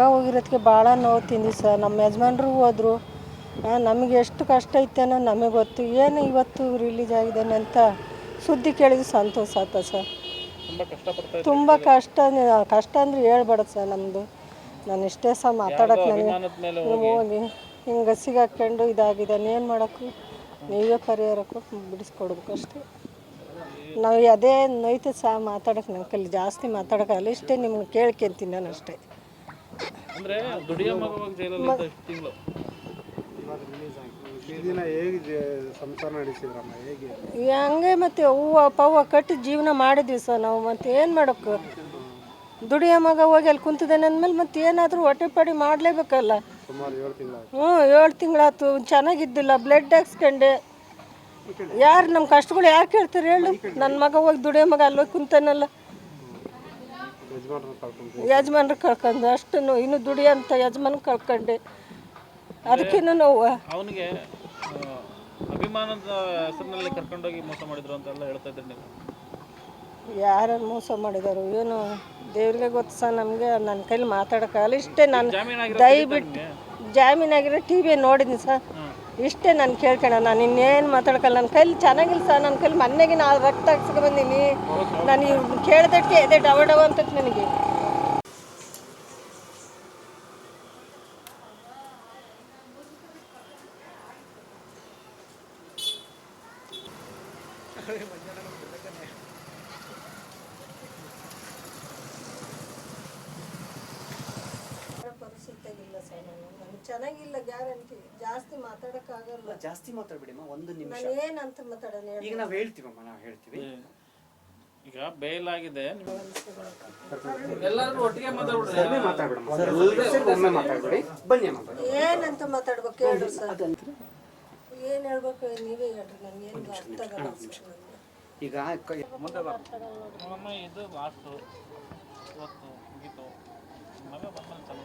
ಮಗ ಹೋಗಿರೋದಕ್ಕೆ ಭಾಳ ನೋವು ತಿಂದಿ ಸರ್. ನಮ್ಮ ಯಜಮಾನ್ರು ಹೋದರು. ನಮಗೆ ಎಷ್ಟು ಕಷ್ಟ ಐತೇನೋ ನಮಗೆ ಗೊತ್ತು. ಏನು ಇವತ್ತು ರಿಲೀಸ್ ಆಗಿದ್ದಾನೆ ಅಂತ ಸುದ್ದಿ ಕೇಳಿದ್ರೆ ಸಂತೋಷ ಆತ ಸರ್. ತುಂಬ ಕಷ್ಟ ಕಷ್ಟ ಅಂದ್ರೆ ಹೇಳ್ಬೇಡ ಸರ್ ನಮ್ಮದು ನಾನು ಇಷ್ಟೇ ಸಹ ಮಾತಾಡಕ್ಕೆ ನನಗೆ ಹೋಗಿ. ಹಿಂಗೆ. ಸಿಗಾಕೊಂಡು ಇದಾಗಿದೆ. ಏನು ಮಾಡೋಕ್ಕೂ ನೀವೇ ಪರಿಹಾರ ಕೊಟ್ಟು ಬಿಡಿಸ್ಕೊಡ್ಬೇಕು ಅಷ್ಟೇ. ನಾವು ಅದೇ ನೋಯ್ತು ಸಹ ಮಾತಾಡೋಕೆ ನನ್ನ ಕೈಲಿ ಜಾಸ್ತಿ ಮಾತಾಡೋಕ್ಕಾಗಲ್ಲ. ಇಷ್ಟೇ ನಿಮ್ಗೆ ಕೇಳ್ಕೊಂತೀನಿ ನಾನು ಅಷ್ಟೇ. ಅಂದ್ರೆ ದುಡಿಯ ಮಗವಾಗಿ ಜೈಲಲ್ಲಿ ಇದ್ದ ಇಷ್ಟು ತಿಂಗಳು. ಈ ದಿನ ಹೇಗೆ ಜ- ಸಂಸಾರ ನಡೆಸಿದ್ರಮ್ಮ ಹೇಗೆ? ಹಂಗೆ ಮತ್ತೆ ಹೂವು ಪವ್ವ ಕಟ್ಟಿ ಜೀವನ ಮಾಡಿದ್ವಿ ಸರ್ ನಾವು. ಮತ್ತೆ ಏನು ಮಾಡೋಕ್ಕೆ ದುಡಿಯ ಮಗ ಹೋಗಿ ಅಲ್ಲಿ ಕುಂತಿದ್ದಾನೆ ಅಂದಮೇಲೆ ಮತ್ತೆ ಏನಾದರೂ ಹೊಟ್ಟೆ ಪಡಿ ಮಾಡಲೇಬೇಕಲ್ಲ. ಸುಮಾರು ಏಳು ತಿಂಗಳಾತು ಹ್ಞೂ ಏಳು ತಿಂಗಳಾಯ್ತು. ಚೆನ್ನಾಗಿದ್ದಿಲ್ಲ. ಬ್ಲಡ್ ಹಾಕ್ಸ್ಕೊಂಡೆ. ಯಾರು ನಮ್ಮ ಕಷ್ಟಗಳು ಯಾರು ಕೇಳ್ತಾರೆ ಹೇಳು? ನನ್ನ ಮಗ ಹೋಗಿ ದುಡಿಯೋ ಮಗ ಅಲ್ಲಿ ಹೋಗಿ ಕುಂತಾನಲ್ಲ. ಯಜಮಾನ್ರು ಕಳ್ಕೊಂಡು ಅಷ್ಟು ನೋವು ಇನ್ನು ಅಂತ ಯಜಮಾನ್ ಕಳ್ಕೊಂಡೆ ಅದಕ್ಕೇನು ನೋವು. ಅವನಿಗೆ ಅಭಿಮಾನದ ಹೆಸರಿನಲ್ಲಿ ಕರ್ಕೊಂಡೋಗಿ ಮೋಸ ಮಾಡಿದ್ರು ಅಂತೆಲ್ಲ ಹೇಳ್ತಾ ಇದ್ರಿ ನೀವು. ಯಾರನ್ನು ಮೋಸ ಮಾಡಿದಾರು ಏನು ದೇವ್ರಿಗೆ ಗೊತ್ತು ಸರ್ ನಮಗೆ ನನ್ನ ಕೈಲಿ ಮಾತಾಡೋಕ್ಕಾಗಲ್ಲ. ಇಷ್ಟೇ ನಾನು ದಯವಿಟ್ಟು ಜಾಮೀನಾಗಿರೋ ಟಿ ವಿ ನೋಡಿದ್ದೀನಿ ಸರ್. ಇಷ್ಟೇ ನಾನು ಕೇಳ್ಕೊಳ ನಾನು ಇನ್ನೇನು ಮಾತಾಡ್ಕಲ್ಲ ನನ್ನ ಕೈಲಿ ಚೆನ್ನಾಗಿಲ್ಲ ಸರ್ ನನ್ನ ಕೈಲಿ ಮೊನ್ನೆಗೆ ನಾ ರಕ್ತ ಹಾಕ್ಸ್ಕೊ ಬಂದೀನಿ. ನಾನು ಇವ್ರನ್ನ ಕೇಳ್ದಕ್ಕೆ ಎದೆ ಡವ ಡವ ಅಂತ ನಾನು. ನನಗೆ ಚೆನ್ನಾಗಿಲ್ಲ ಗ್ಯಾರಂಟಿ. ಜಾಸ್ತಿ ಮಾತಾಡೋಕ್ಕಾಗಲ್ಲ. ಜಾಸ್ತಿ ಮಾತಾಡ್ಬಿಡಿಮ್ಮ ಒಂದು ನಿಮಿಷ. ನಾನು ಏನಂತ ಮಾತಾಡೋಣ ಹೇಳಿ. ಈಗ ನಾವು ಹೇಳ್ತೀವಮ್ಮ ನಾವು ಹೇಳ್ತೀವಿ. ಈಗ ಬೇಲ್ ಆಗಿದೆ ಎಲ್ಲರೂ ಒಟ್ಟಿಗೆ ಮಾತಾಡ್ಬಿಡ್ರಿ ಒಮ್ಮೆ ಮಾತಾಡ್ಬಿಡಮ್ಮ. ಎಲ್ಲರೂ ಒಮ್ಮೆ ಮಾತಾಡ್ಬಿಡಿ. ಬನ್ನಿ ಅಮ್ಮ. ಬನ್ನಿ ಏನಂತ ಮಾತಾಡ್ಬೇಕು ಹೇಳು ಸರ್. ಏನು ಹೇಳ್ಬೇಕು ನೀವೇ ಹೇಳ್ರಿ ನನಗೆ ಏನು ಅರ್ಥ ಆಗಲ್ಲ ಸರ್ ನನಗೆ. ಈಗ ಕ- ಅಮ್ಮ ಇದು ಲಾಸ್ಟು ಇವತ್ತು ಮುಗೀತು. ಮಗ ಬಂದ್ಮೇಲೆ ಚಲೋ